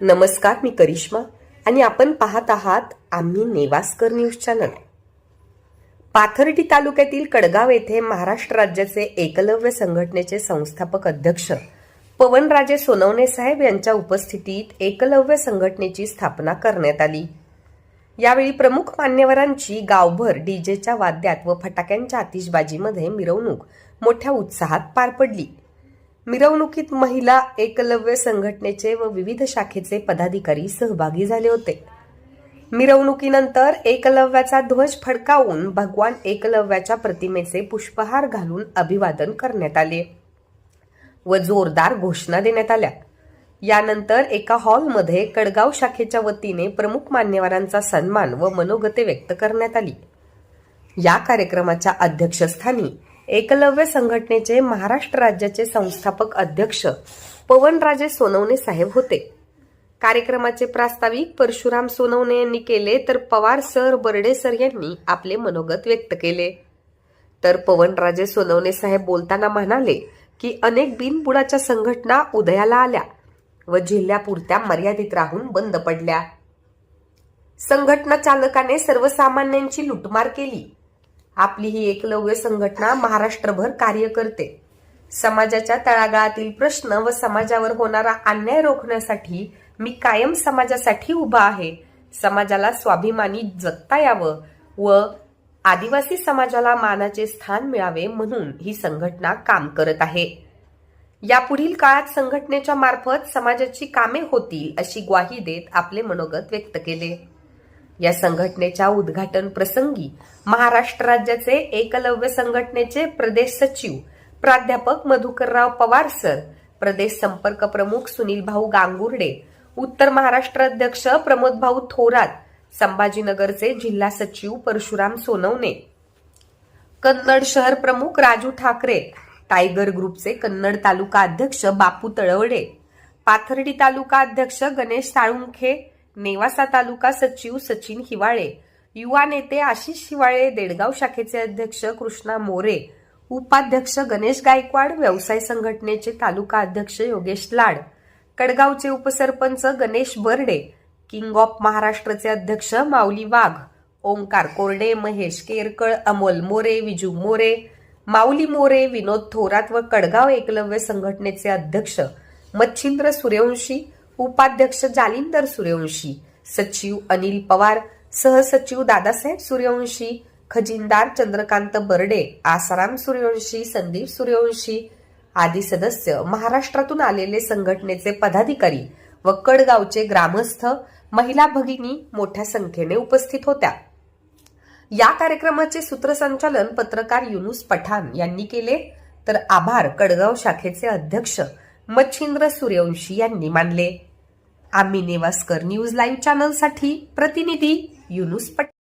नमस्कार मी करिश्मा आणि आपण पाहत आहात आम्ही नेवास्कर न्यूज चॅनल. पाथर्डी तालुक्यातील कडगाव येथे महाराष्ट्र राज्याचे एकलव्य संघटनेचे संस्थापक अध्यक्ष पवनराजे सोनवणे साहेब यांच्या उपस्थितीत एकलव्य संघटनेची स्थापना करण्यात आली. यावेळी प्रमुख मान्यवरांची गावभर डीजेच्या वाद्यात व फटाक्यांच्या आतिषबाजीमध्ये मिरवणूक मोठ्या उत्साहात पार पडली. मिरवणुकीत महिला एकलव्य संघटनेचे व विविध शाखेचे पदाधिकारी सहभागी झाले होते. मिरवणुकीनंतर एकलव्याचा ध्वज फडकावून भगवान एकलव्याच्या प्रतिमेचे पुष्पहार घालून अभिवादन करण्यात आले व जोरदार घोषणा देण्यात आल्या. यानंतर एका हॉलमध्ये कडगाव शाखेच्या वतीने प्रमुख मान्यवरांचा सन्मान व मनोगते व्यक्त करण्यात आली. या कार्यक्रमाच्या अध्यक्षस्थानी एकलव्य संघटनेचे महाराष्ट्र राज्याचे संस्थापक अध्यक्ष पवनराजे सोनवणे साहेब होते. कार्यक्रमाचे प्रास्ताविक परशुराम सोनवणे यांनी केले तर पवार सर बर्डे सर यांनी आपले मनोगत व्यक्त केले. तर पवनराजे सोनवणे साहेब बोलताना म्हणाले की अनेक बिनबुडाच्या संघटना उदयाला आल्या व जिल्ह्यापुरत्या मर्यादित राहून बंद पडल्या. संघटना चालकाने सर्वसामान्यांची लुटमार केली. आपली ही एकलव्य संघटना महाराष्ट्रभर कार्य करते. समाजाच्या तळागाळातील प्रश्न व समाजावर होणारा अन्याय रोखण्यासाठी मी कायम समाजासाठी उभा आहे. समाजाला स्वाभिमानी जगता यावं व आदिवासी समाजाला मानाचे स्थान मिळावे म्हणून ही संघटना काम करत आहे. यापुढील काळात संघटनेच्या मार्फत समाजाची कामे होतील अशी ग्वाही देत आपले मनोगत व्यक्त केले. या संघटनेच्या उद्घाटन प्रसंगी महाराष्ट्र राज्याचे एकलव्य संघटनेचे प्रदेश सचिव प्राध्यापक मधुकरराव पवार सर प्रदेश संपर्क प्रमुख सुनील भाऊ गांगुर्डे उत्तर महाराष्ट्र अध्यक्ष प्रमोद भाऊ थोरात संभाजीनगरचे जिल्हा सचिव परशुराम सोनवणे कन्नड शहर प्रमुख राजू ठाकरे टायगर ग्रुपचे कन्नड तालुका अध्यक्ष बापू तळवडे पाथर्डी तालुका अध्यक्ष गणेश साळुंखे नेवासा तालुका सचिव सचिन हिवाळे युवा नेते आशिष हिवाळे देडगाव शाखेचे अध्यक्ष कृष्णा मोरे उपाध्यक्ष गणेश गायकवाड व्यवसाय संघटनेचे तालुका अध्यक्ष योगेश लाड कडगावचे उपसरपंच गणेश बर्डे किंग ऑफ महाराष्ट्रचे अध्यक्ष माऊली वाघ ओंकार कोरडे महेश केरकळ अमोल मोरे विजू मोरे माऊली मोरे विनोद थोरात व कडगाव एकलव्य संघटनेचे अध्यक्ष मच्छिंद्र सूर्यवंशी उपाध्यक्ष जालिंदर सूर्यवंशी सचिव अनिल पवार सहसचिव दादासाहेब सूर्यवंशी खजिनदार चंद्रकांत बर्डे आसाराम सूर्यवंशी संदीप सूर्यवंशी आदी सदस्य महाराष्ट्रातून आलेले संघटनेचे पदाधिकारी व कडगावचे ग्रामस्थ महिला भगिनी मोठ्या संख्येने उपस्थित होत्या. या कार्यक्रमाचे सूत्रसंचालन पत्रकार युनुस पठाण यांनी केले. तर आभार कडगाव शाखेचे अध्यक्ष मच्छिंद्र सूर्यवंशी यांनी मानले. आम्ही नेवास्कर न्यूज लाईव्ह चॅनलसाठी प्रतिनिधी युनुस पठाण